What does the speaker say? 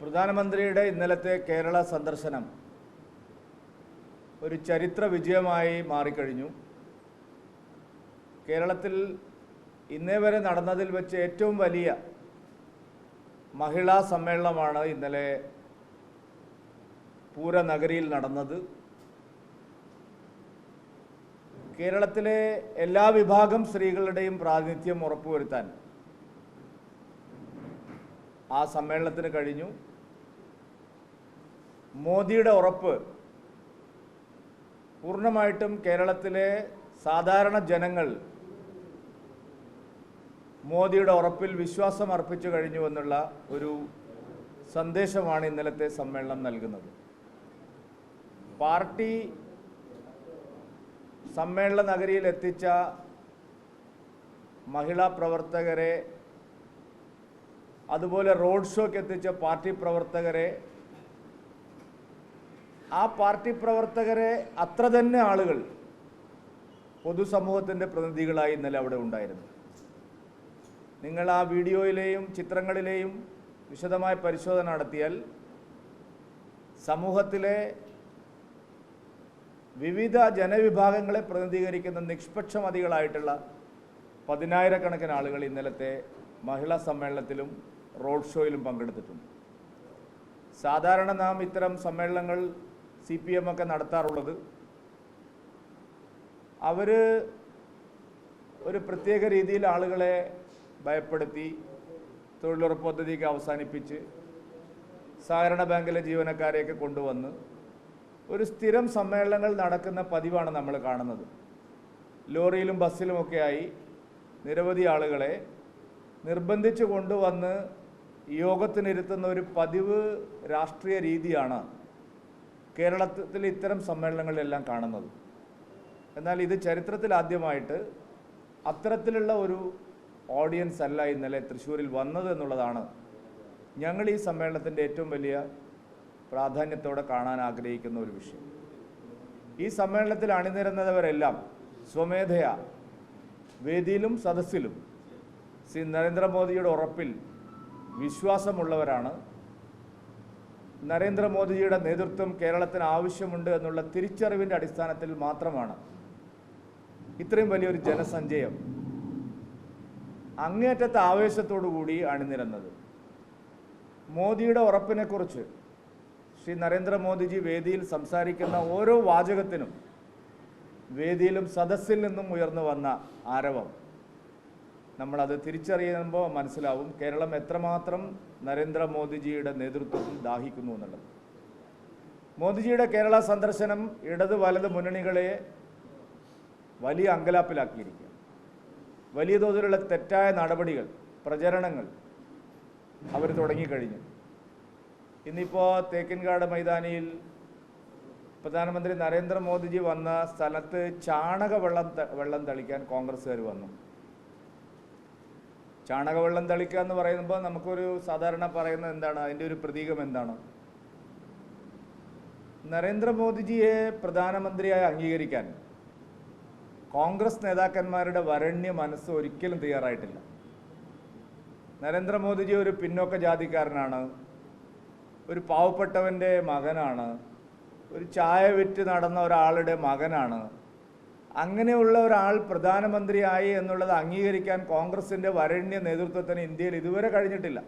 പ്രധാനമന്ത്രിയുടെ ഇന്നലത്തെ കേരള സന്ദർശനം ഒരു ചരിത്ര വിജയമായി മാറിക്കഴിഞ്ഞു. കേരളത്തിൽ ഇന്നേ വരെ നടന്നതിൽ വെച്ച് ഏറ്റവും വലിയ മഹിളാ സമ്മേളനമാണ് ഇന്നലെ പൂരനഗരിയിൽ നടന്നത്. കേരളത്തിലെ എല്ലാ വിഭാഗം സ്ത്രീകളുടെയും പ്രാതിനിധ്യം ഉറപ്പുവരുത്താൻ ആ സമ്മേളനത്തിന് കഴിഞ്ഞു. മോദിയുടെ ഉറപ്പ് പൂർണമായിട്ടും കേരളത്തിലെ സാധാരണ ജനങ്ങൾ മോദിയുടെ ഉറപ്പിൽ വിശ്വാസം അർപ്പിച്ചു കഴിഞ്ഞുവെന്നുള്ള ഒരു സന്ദേശമാണ് ഇന്നലത്തെ സമ്മേളനം നൽകുന്നത്. പാർട്ടി സമ്മേളന നഗരിയിൽ എത്തിച്ച മഹിളാ പ്രവർത്തകരെ അതുപോലെ റോഡ് ഷോയ്ക്ക് എത്തിച്ച പാർട്ടി പ്രവർത്തകരെ ആ പാർട്ടി പ്രവർത്തകരെ അത്ര തന്നെ ആളുകൾ പൊതുസമൂഹത്തിന്റെ പ്രതിനിധികളായി ഇന്നലെ അവിടെ ഉണ്ടായിരുന്നു. നിങ്ങൾ ആ വീഡിയോയിലെയും ചിത്രങ്ങളിലെയും വിശദമായ പരിശോധന നടത്തിയാൽ സമൂഹത്തിലെ വിവിധ ജനവിഭാഗങ്ങളെ പ്രതിനിധീകരിക്കുന്ന നിഷ്പക്ഷമതികളായിട്ടുള്ള പതിനായിരക്കണക്കിന് ആളുകൾ ഇന്നലത്തെ മഹിളാ സമ്മേളനത്തിലും റോഡ് ഷോയിലും പങ്കെടുത്തിട്ടുണ്ട്. സാധാരണ നാം ഇത്തരം സമ്മേളനങ്ങൾ സി പി എം ഒക്കെ നടത്താറുള്ളത്. അവർ ഒരു പ്രത്യേക രീതിയിൽ ആളുകളെ ഭയപ്പെടുത്തി തൊഴിലുറപ്പ് പദ്ധതിക്ക് അവസാനിപ്പിച്ച് സഹകരണ ബാങ്കിലെ ജീവനക്കാരെയൊക്കെ കൊണ്ടുവന്ന് ഒരു സ്ഥിരം സമ്മേളനങ്ങൾ നടക്കുന്ന പതിവാണ് നമ്മൾ കാണുന്നത്. ലോറിയിലും ബസ്സിലുമൊക്കെയായി നിരവധി ആളുകളെ നിർബന്ധിച്ചു കൊണ്ടുവന്ന് യോഗത്തിനിരുത്തുന്ന ഒരു പതിവ് രാഷ്ട്രീയ രീതിയാണ് കേരളത്തിൽ ഇത്തരം സമ്മേളനങ്ങളിലെല്ലാം കാണുന്നത്. എന്നാൽ ഇത് ചരിത്രത്തിൽ ആദ്യമായിട്ട് അത്തരത്തിലുള്ള ഒരു ഓഡിയൻസ് അല്ല ഇന്നലെ തൃശ്ശൂരിൽ വന്നത് എന്നുള്ളതാണ് ഞങ്ങൾ ഈ സമ്മേളനത്തിന്റെ ഏറ്റവും വലിയ പ്രാധാന്യത്തോടെ കാണാൻ ആഗ്രഹിക്കുന്ന ഒരു വിഷയം. ഈ സമ്മേളനത്തിൽ അണിനിരുന്നവരെല്ലാം സ്വമേധയാ വേദിയിലും സദസ്സിലും ശ്രീ നരേന്ദ്രമോദിയുടെ ഉറപ്പിൽ വിശ്വാസമുള്ളവരാണ്. നരേന്ദ്രമോദിജിയുടെ നേതൃത്വം കേരളത്തിന് ആവശ്യമുണ്ട് എന്നുള്ള തിരിച്ചറിവിന്റെ അടിസ്ഥാനത്തിൽ മാത്രമാണ് ഇത്രയും വലിയൊരു ജനസഞ്ചയം. അങ്ങേറ്റത്തെ ആവേശത്തോടു കൂടി അണിനിരന്നത്. മോദിയുടെ ഉറപ്പിനെക്കുറിച്ച് ശ്രീ നരേന്ദ്രമോദിജി വേദിയിൽ സംസാരിക്കുന്ന ഓരോ വാചകത്തിനും വേദിയിലും സദസ്സിൽ നിന്നും ഉയർന്നു വന്ന ആരവം. നമ്മളത് തിരിച്ചറിയുമ്പോൾ മനസ്സിലാവും കേരളം എത്രമാത്രം നരേന്ദ്രമോദിജിയുടെ നേതൃത്വത്തിൽ ദാഹിക്കുന്നു എന്നുള്ളത്. മോദിജിയുടെ കേരള സന്ദർശനം ഇടത് വലത് മുന്നണികളെ വലിയ അങ്കലാപ്പിലാക്കിയിരിക്കുക വലിയ തോതിലുള്ള തെറ്റായ നടപടികൾ പ്രചരണങ്ങൾ അവർ തുടങ്ങിക്കഴിഞ്ഞു. ഇന്നിപ്പോൾ തേക്കിൻകാട് മൈതാനിയിൽ പ്രധാനമന്ത്രി നരേന്ദ്രമോദിജി വന്ന സ്ഥലത്ത് ചാണക വെള്ളം വെള്ളം തളിക്കാൻ കോൺഗ്രസ്സുകാർ വന്നു. ചാണകവെള്ളം തളിക്കുക എന്ന് പറയുമ്പോൾ നമുക്കൊരു സാധാരണ പറയുന്നത് എന്താണ്? അതിന്റെ ഒരു പ്രതീകം എന്താണ്? നരേന്ദ്രമോദിജിയെ പ്രധാനമന്ത്രിയായി അംഗീകരിക്കാൻ കോൺഗ്രസ് നേതാക്കന്മാരുടെ വരണ്യ മനസ്സ് ഒരിക്കലും തയ്യാറായിട്ടില്ല. നരേന്ദ്രമോദിജി ഒരു പിന്നോക്ക ജാതിക്കാരനാണ്. ഒരു പാവപ്പെട്ടവന്റെ മകനാണ്. ഒരു ചായ വിറ്റ് നടന്ന ഒരാളുടെ മകനാണ്. അങ്ങനെയുള്ള ഒരാൾ പ്രധാനമന്ത്രിയായി എന്നുള്ളത് അംഗീകരിക്കാൻ കോൺഗ്രസിന്റെ വരണ്യ നേതൃത്വത്തിന് ഇന്ത്യയിൽ ഇതുവരെ കഴിഞ്ഞിട്ടില്ല.